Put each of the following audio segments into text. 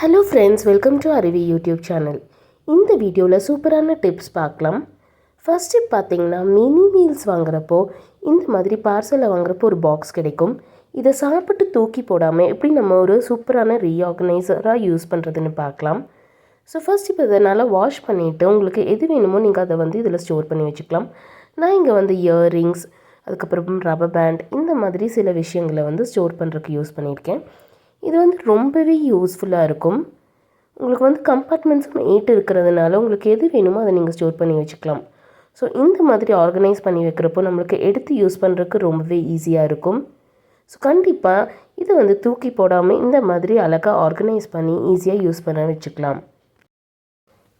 Hello friends welcome to Aruvi YouTube channel இந்த வீடியோவில் சூப்பரான டிப்ஸ் பார்க்கலாம். ஃபஸ்ட்டு பார்த்திங்கன்னா மினி மீல்ஸ் வாங்குறப்போ இந்த மாதிரி பார்சலில் வாங்குறப்போ ஒரு பாக்ஸ் கிடைக்கும். இதை சாப்பிட்டு தூக்கி போடாமல் எப்படி நம்ம ஒரு சூப்பரான ரீஆர்கனைசராக யூஸ் பண்ணுறதுன்னு பார்க்கலாம். ஸோ ஃபர்ஸ்ட் இப்போ இதனால் வாஷ் பண்ணிவிட்டு உங்களுக்கு எது வேணுமோ நீங்கள் அதை வந்து இதில் ஸ்டோர் பண்ணி வச்சுக்கலாம். நான் இங்கே வந்து இயர்ரிங்ஸ் அதுக்கப்புறம் ரப்பர் பேண்ட் இந்த மாதிரி சில விஷயங்களை வந்து ஸ்டோர் பண்ணுறதுக்கு யூஸ் பண்ணியிருக்கேன். இது வந்து ரொம்பவே யூஸ்ஃபுல்லாக இருக்கும். உங்களுக்கு வந்து கம்பார்ட்மெண்ட்ஸும் எயிட் இருக்கிறதுனால உங்களுக்கு எது வேணுமோ அதை நீங்கள் ஸ்டோர் பண்ணி வச்சுக்கலாம். ஸோ இந்த மாதிரி ஆர்கனைஸ் பண்ணி வைக்கிறப்போ நம்மளுக்கு எடுத்து யூஸ் பண்ணுறதுக்கு ரொம்பவே ஈஸியாக இருக்கும். ஸோ கண்டிப்பாக இதை வந்து தூக்கி போடாமல் இந்த மாதிரி அழகாக ஆர்கனைஸ் பண்ணி ஈஸியாக யூஸ் பண்ண வச்சுக்கலாம்.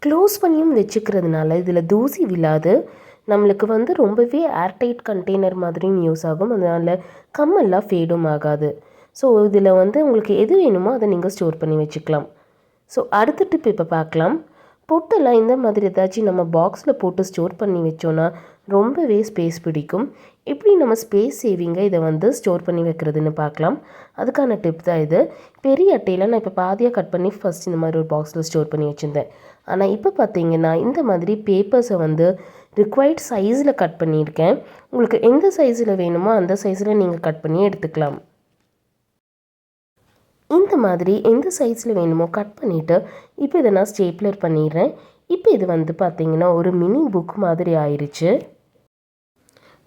க்ளோஸ் பண்ணியும் வச்சுக்கிறதுனால இதில் தூசி விழாது. நம்மளுக்கு வந்து ரொம்பவே ஏர்டைட் கண்டெய்னர் மாதிரியும் யூஸ் ஆகும். அதனால் கம்மெல்லாம் ஃபேடும் ஆகாது. ஸோ இதில் வந்து உங்களுக்கு எது வேணுமோ அதை நீங்கள் ஸ்டோர் பண்ணி வச்சுக்கலாம். ஸோ அடுத்த டிப் இப்போ பார்க்கலாம். பொட்டெல்லாம் இந்த மாதிரி ஏதாச்சும் நம்ம பாக்ஸில் போட்டு ஸ்டோர் பண்ணி வச்சோன்னா ரொம்பவே ஸ்பேஸ் பிடிக்கும். எப்படி நம்ம ஸ்பேஸ் சேவிங்கை இதை வந்து ஸ்டோர் பண்ணி வைக்கிறதுன்னு பார்க்கலாம். அதுக்கான டிப் தான் இது. பெரிய அட்டையில் நான் இப்போ பாதியாக கட் பண்ணி ஃபஸ்ட் இந்த மாதிரி ஒரு பாக்ஸில் ஸ்டோர் பண்ணி வச்சுருந்தேன். ஆனால் இப்போ பார்த்தீங்கன்னா இந்த மாதிரி பேப்பர்ஸை வந்து ரிக்வயர்ட் சைஸில் கட் பண்ணியிருக்கேன். உங்களுக்கு எந்த சைஸில் வேணுமோ அந்த சைஸில் நீங்கள் கட் பண்ணி எடுத்துக்கலாம். இந்த மாதிரி எந்த சைஸில் வேணுமோ கட் பண்ணிவிட்டு இப்போ இதை நான் ஸ்டேப்லர் பண்ணிடுறேன். இப்போ இது வந்து பார்த்தீங்கன்னா ஒரு மினி புக் மாதிரி ஆயிடுச்சு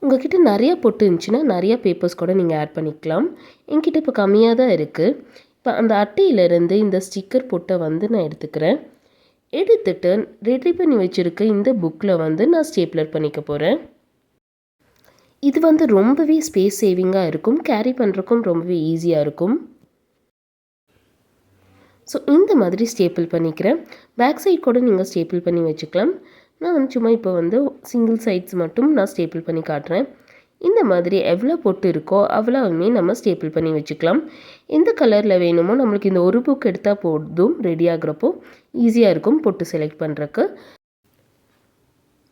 உங்ககிட்ட நிறையா பொட்டு இருந்துச்சுன்னா நிறையா பேப்பர்ஸ் கூட நீங்கள் ஆட் பண்ணிக்கலாம். என்கிட்ட இப்போ கம்மியாக தான் இருக்குது இப்போ அந்த அட்டையிலேருந்து இந்த ஸ்டிக்கர் பொட்டை வந்து நான் எடுத்துக்கிறேன். எடுத்துட்டு ரெடி பண்ணி வச்சுருக்க இந்த புக்கில் வந்து நான் ஸ்டேப்லர் பண்ணிக்க போகிறேன் இது வந்து ரொம்பவே ஸ்பேஸ் சேவிங்காக இருக்கும். கேரி பண்ணுறக்கும் ரொம்பவே ஈஸியாக இருக்கும். ஸோ இந்த மாதிரி ஸ்டேப்பிள் பண்ணிக்கிறேன். பேக் சைட் கூட நீங்கள் ஸ்டேப்பிள் பண்ணி வச்சுக்கலாம். நான் வந்து சும்மா இப்போ வந்து சிங்கிள் சைட்ஸ் மட்டும் நான் ஸ்டேப்பிள் பண்ணி காட்டுறேன். இந்த மாதிரி எவ்வளோ பொட்டு இருக்கோ அவ்வளோவுமே நம்ம ஸ்டேப்பிள் பண்ணி வச்சுக்கலாம். எந்த கலரில் வேணுமோ நம்மளுக்கு இந்த ஒரு புக் எடுத்தால் போதும் ரெடி ஆகுறப்போ ஈஸியாக இருக்கும் பொட்டு செலக்ட் பண்ணுறக்கு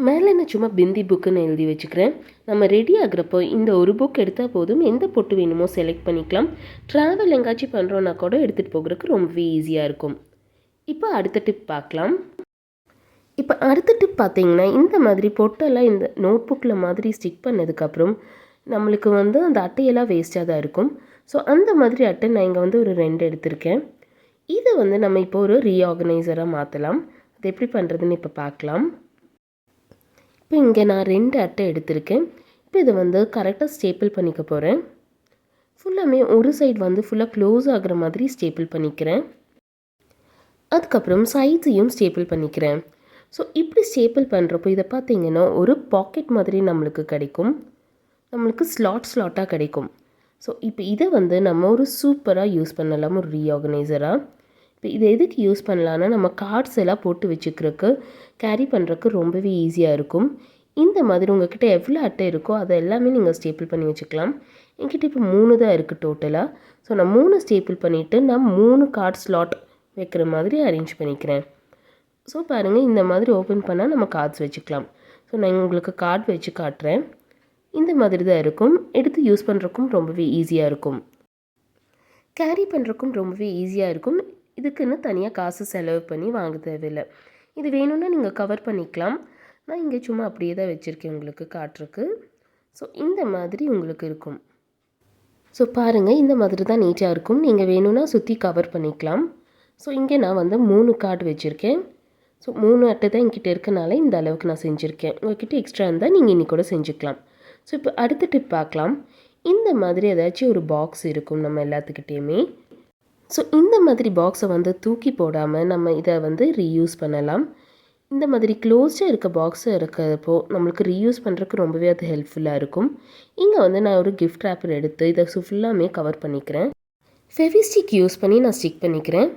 மேலே நான் சும்மா பிந்தி புக்குன்னு எழுதி வச்சுக்கிறேன். நம்ம ரெடி ஆகுறப்போ இந்த ஒரு புக் எடுத்தால் போதும். எந்த பொட்டு வேணுமோ செலக்ட் பண்ணிக்கலாம். ட்ராவல் எங்காச்சும் பண்ணுறோன்னா கூட எடுத்துகிட்டு போகிறதுக்கு ரொம்பவே ஈஸியாக இருக்கும். இப்போ அடுத்த டிப் பார்க்கலாம். இப்போ அடுத்த டிப் பார்த்தீங்கன்னா இந்த மாதிரி பொட்டெல்லாம் இந்த நோட் புக்கில் மாதிரி ஸ்டிக் பண்ணதுக்கப்புறம் நம்மளுக்கு வந்து அந்த அட்டையெல்லாம் வேஸ்ட்டாக தான் இருக்கும். ஸோ அந்த மாதிரி அட்டை நான் இங்கே வந்து ஒரு ரெண்டு எடுத்திருக்கேன். இதை வந்து நம்ம இப்போ ஒரு ரீஆர்கனைசராக மாற்றலாம் அது எப்படி பண்ணுறதுன்னு இப்போ பார்க்கலாம். இப்போ இங்கே நான் ரெண்டு அட்டை எடுத்திருக்கேன். இப்போ இதை வந்து கரெக்டாக ஸ்டேப்பிள் பண்ணிக்க போகிறேன் ஃபுல்லாமே ஒரு சைடு வந்து ஃபுல்லாக க்ளோஸ் ஆகிற மாதிரி ஸ்டேப்பிள் பண்ணிக்கிறேன். அதுக்கப்புறம் சைட்ஸையும் ஸ்டேப்பிள் பண்ணிக்கிறேன். ஸோ இப்படி ஸ்டேப்பிள் பண்ணுறப்போ இதை பார்த்தீங்கன்னா ஒரு பாக்கெட் மாதிரி நம்மளுக்கு கிடைக்கும். நம்மளுக்கு ஸ்லாட் ஸ்லாட்டாக கிடைக்கும். ஸோ இப்போ இதை வந்து நம்ம ஒரு சூப்பராக யூஸ் பண்ணலாம் ஒரு ரீஆர்கனைசராக இப்போ இதை எதுக்கு யூஸ் பண்ணலான்னா நம்ம கார்ட்ஸ் எல்லாம் போட்டு வச்சுக்கிறதுக்கு கேரி பண்ணுறக்கு ரொம்பவே ஈஸியாக இருக்கும். இந்த மாதிரி உங்ககிட்ட எவ்வளோ அட்டை இருக்கோ அதை எல்லாமே நீங்கள் ஸ்டேப்பிள் பண்ணி வச்சுக்கலாம். என்கிட்ட இப்போ மூணு தான் இருக்குது டோட்டலாக ஸோ நான் மூணு ஸ்டேப்பிள் பண்ணிவிட்டு நான் மூணு கார்ட் ஸ்லாட் வைக்கிற மாதிரி அரேஞ்ச் பண்ணிக்கிறேன். ஸோ பாருங்கள் இந்த மாதிரி ஓப்பன் பண்ணால் நம்ம கார்ட்ஸ் வச்சுக்கலாம். ஸோ நான் உங்களுக்கு கார்டு வச்சு காட்டுறேன். இந்த மாதிரி தான் இருக்கும். எடுத்து யூஸ் பண்ணுறக்கும் ரொம்பவே ஈஸியாக இருக்கும். கேரி பண்ணுறக்கும் ரொம்பவே ஈஸியாக இருக்கும். இதுக்குன்னு தனியாக காசு செலவு பண்ணி வாங்க தேவையில்லை. இது வேணும்னா நீங்கள் கவர் பண்ணிக்கலாம். நான் இங்கே சும்மா அப்படியே தான் வச்சுருக்கேன் உங்களுக்கு காட்டுறக்கு ஸோ இந்த மாதிரி உங்களுக்கு இருக்கும். ஸோ பாருங்கள் இந்த மாதிரி தான் நீட்டாக இருக்கும். நீங்கள் வேணும்னா சுற்றி கவர் பண்ணிக்கலாம். ஸோ இங்கே நான் வந்து மூணு கார்டு வச்சுருக்கேன். ஸோ மூணு அட்டை தான் என்கிட்ட இருக்கனால இந்த அளவுக்கு நான் செஞ்சுருக்கேன். உங்கள்கிட்ட எக்ஸ்ட்ரா இருந்தால் நீங்கள் இன்னி கூட செஞ்சுக்கலாம். ஸோ இப்போ அடுத்த டிப் பார்க்கலாம். இந்த மாதிரி ஏதாச்சும் ஒரு பாக்ஸ் இருக்கும் நம்ம எல்லாத்துக்கிட்டேயுமே. ஸோ இந்த மாதிரி பாக்ஸை வந்து தூக்கி போடாமல் நம்ம இதை வந்து ரீயூஸ் பண்ணலாம். இந்த மாதிரி க்ளோஸ்டாக இருக்க பாக்ஸை இருக்கிறப்போ நம்மளுக்கு ரீயூஸ் பண்ணுறதுக்கு ரொம்பவே அது ஹெல்ப்ஃபுல்லாக இருக்கும். இங்கே வந்து நான் ஒரு கிஃப்ட் ரேப்பர் எடுத்து இதை ஃபுல்லாமே கவர் பண்ணிக்கிறேன். ஃபெவிஸ்டிக் யூஸ் பண்ணி நான் ஸ்டிக் பண்ணிக்கிறேன்.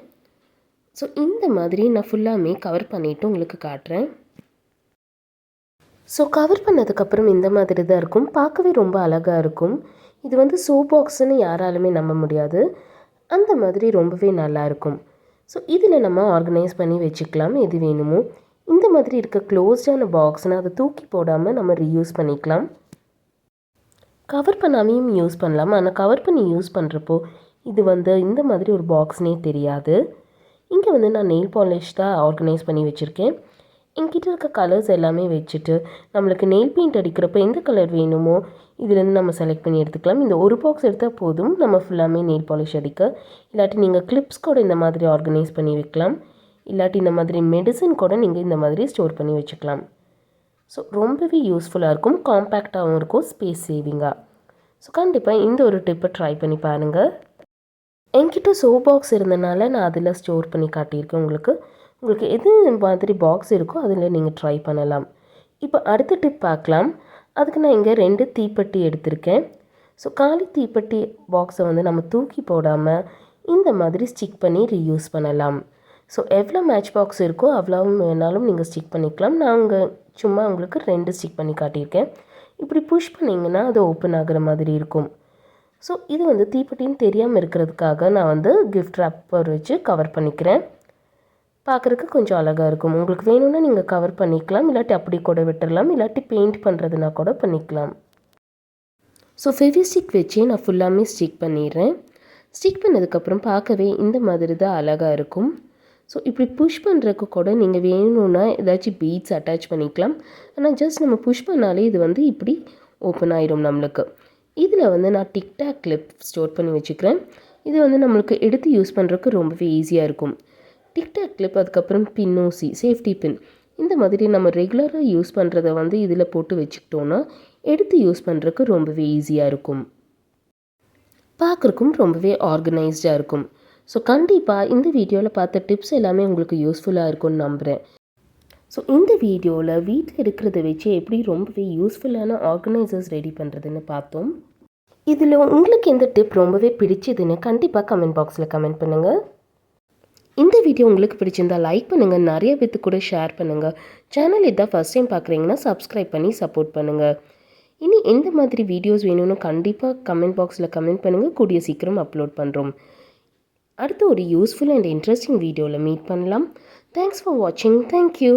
ஸோ இந்த மாதிரி நான் ஃபுல்லாமே கவர் பண்ணிவிட்டு உங்களுக்கு காட்டுறேன். ஸோ கவர் பண்ணதுக்கப்புறம் இந்த மாதிரி தான் இருக்கும். பார்க்கவே ரொம்ப அழகாக இருக்கும். இது வந்து சோ பாக்ஸுன்னு யாராலுமே நம்ப முடியாது. அந்த மாதிரி ரொம்பவே நல்லாயிருக்கும் ஸோ இதில் நம்ம ஆர்கனைஸ் பண்ணி வச்சுக்கலாம். எது வேணுமோ. இந்த மாதிரி இருக்க க்ளோஸ்டான பாக்ஸ்னால் அதை தூக்கி போடாமல் நம்ம ரீயூஸ் பண்ணிக்கலாம். கவர் பண்ணாமையும் யூஸ் பண்ணலாம். ஆனால் கவர் பண்ணி யூஸ் பண்ணுறப்போ இது வந்து இந்த மாதிரி ஒரு பாக்ஸ்னே தெரியாது. இங்கே வந்து நான் நெயில் பாலிஷ் தான் ஆர்கனைஸ் பண்ணி வச்சுருக்கேன். என்கிட்ட இருக்க கலர்ஸ் எல்லாமே வச்சுட்டு நம்மளுக்கு நெயில் பெயிண்ட் அடிக்கிறப்போ எந்த கலர் வேணுமோ இதுலேருந்து நம்ம செலக்ட் பண்ணி எடுத்துக்கலாம். இந்த ஒரு பாக்ஸ் எடுத்தால் போதும். நம்ம ஃபுல்லாமே நெயில் பாலிஷ் அடிக்க. இல்லாட்டி நீங்கள் கிளிப்ஸ் கூட இந்த மாதிரி ஆர்கனைஸ் பண்ணி வைக்கலாம். இல்லாட்டி இந்த மாதிரி மெடிசன் கூட நீங்கள் இந்த மாதிரி ஸ்டோர் பண்ணி வச்சுக்கலாம். ஸோ ரொம்பவே யூஸ்ஃபுல்லாக இருக்கும். காம்பேக்டாகவும் இருக்கும். ஸ்பேஸ் சேவிங்காக ஸோ கண்டிப்பாக இந்த ஒரு டிப்பை ட்ரை பண்ணி பாருங்கள் என்கிட்ட சோ பாக்ஸ் இருந்தனால நான் அதில் ஸ்டோர் பண்ணி காட்டியிருக்கேன் உங்களுக்கு. உங்களுக்கு எது மாதிரி பாக்ஸ் இருக்கோ அதில் நீங்கள் ட்ரை பண்ணலாம். இப்போ அடுத்த டிப் பார்க்கலாம். அதுக்கு நான் இங்கே ரெண்டு தீப்பெட்டி எடுத்திருக்கேன். ஸோ காலி தீப்பெட்டி பாக்ஸை வந்து நம்ம தூக்கி போடாமல் இந்த மாதிரி ஸ்டிக் பண்ணி ரீயூஸ் பண்ணலாம். ஸோ எவ்வளோ மேட்ச் பாக்ஸ் இருக்கோ அவ்வளோவும் வேணாலும் நீங்கள் ஸ்டிக் பண்ணிக்கலாம். நான் அங்கே சும்மா உங்களுக்கு ரெண்டு ஸ்டிக் பண்ணி காட்டியிருக்கேன். இப்படி புஷ் பண்ணிங்கன்னா அது ஓப்பன் ஆகிற மாதிரி இருக்கும். ஸோ இது வந்து தீப்பெட்டின்னு தெரியாமல் இருக்கிறதுக்காக நான் வந்து கிஃப்ட் ரேப்பர் வச்சு கவர் பண்ணிக்கிறேன். பார்க்குறக்கு கொஞ்சம் அழகாக இருக்கும். உங்களுக்கு வேணும்னா நீங்கள் கவர் பண்ணிக்கலாம். இல்லாட்டி அப்படி கூட விட்டுடலாம் இல்லாட்டி பெயிண்ட் பண்ணுறதுனா கூட பண்ணிக்கலாம். ஸோ ஃபெவிஸ்டிக் வச்சே நான் ஃபுல்லாமே ஸ்டிக் பண்ணிடுறேன். ஸ்டிக் பண்ணதுக்கப்புறம் பார்க்கவே இந்த மாதிரி தான் அழகாக இருக்கும். ஸோ இப்படி புஷ் பண்ணுறதுக்கு கூட நீங்கள் வேணும்னா ஏதாச்சும் பீட்ஸ் அட்டாச் பண்ணிக்கலாம். ஆனால் ஜஸ்ட் நம்ம புஷ் பண்ணாலே இது வந்து இப்படி ஓப்பன் ஆயிரும் நம்மளுக்கு. இதில் வந்து நான் டிக்டாக் கிளிப் ஸ்டோர் பண்ணி வச்சுக்கிறேன். இது வந்து நம்மளுக்கு எடுத்து யூஸ் பண்ணுறதுக்கு ரொம்பவே ஈஸியாக இருக்கும். டிக்டாக் கிளிப் அதுக்கப்புறம் பின்னோசி சேஃப்டி பின் இந்த மாதிரி நம்ம ரெகுலராக யூஸ் பண்ணுறத வந்து இதில் போட்டு வச்சுக்கிட்டோன்னா எடுத்து யூஸ் பண்ணுறதுக்கு ரொம்பவே ஈஸியாக இருக்கும். பார்க்குறக்கும் ரொம்பவே ஆர்கனைஸ்டாக இருக்கும். ஸோ கண்டிப்பாக இந்த வீடியோவில் பார்த்த டிப்ஸ் எல்லாமே உங்களுக்கு யூஸ்ஃபுல்லாக இருக்கும்னு நம்புகிறேன் ஸோ இந்த வீடியோவில் வீட்டில் இருக்கிறத வச்சு எப்படி ரொம்பவே யூஸ்ஃபுல்லான ஆர்கனைசர்ஸ் ரெடி பண்ணுறதுன்னு பார்த்தோம். இதில் உங்களுக்கு எந்த டிப் ரொம்பவே பிடிச்சதுன்னு கண்டிப்பாக கமெண்ட் பாக்ஸில் கமெண்ட் பண்ணுங்கள் இந்த வீடியோ உங்களுக்கு பிடிச்சிருந்தா லைக் பண்ணுங்கள் நிறைய பேத்து கூட ஷேர் பண்ணுங்கள் சேனல் இதான் ஃபஸ்ட் டைம் பார்க்குறீங்கன்னா சப்ஸ்கிரைப் பண்ணி சப்போர்ட் பண்ணுங்கள் இனி எந்த மாதிரி வீடியோஸ் வேணும்னு கண்டிப்பாக கமெண்ட் பாக்ஸில் கமெண்ட் பண்ணுங்கள் கூடிய சீக்கிரம் அப்லோட் பண்ணுறோம் அடுத்து ஒரு யூஸ்ஃபுல் அண்ட் இன்ட்ரெஸ்டிங் வீடியோவில் மீட் பண்ணலாம். தேங்க்ஸ் ஃபார் வாட்சிங் தேங்க்யூ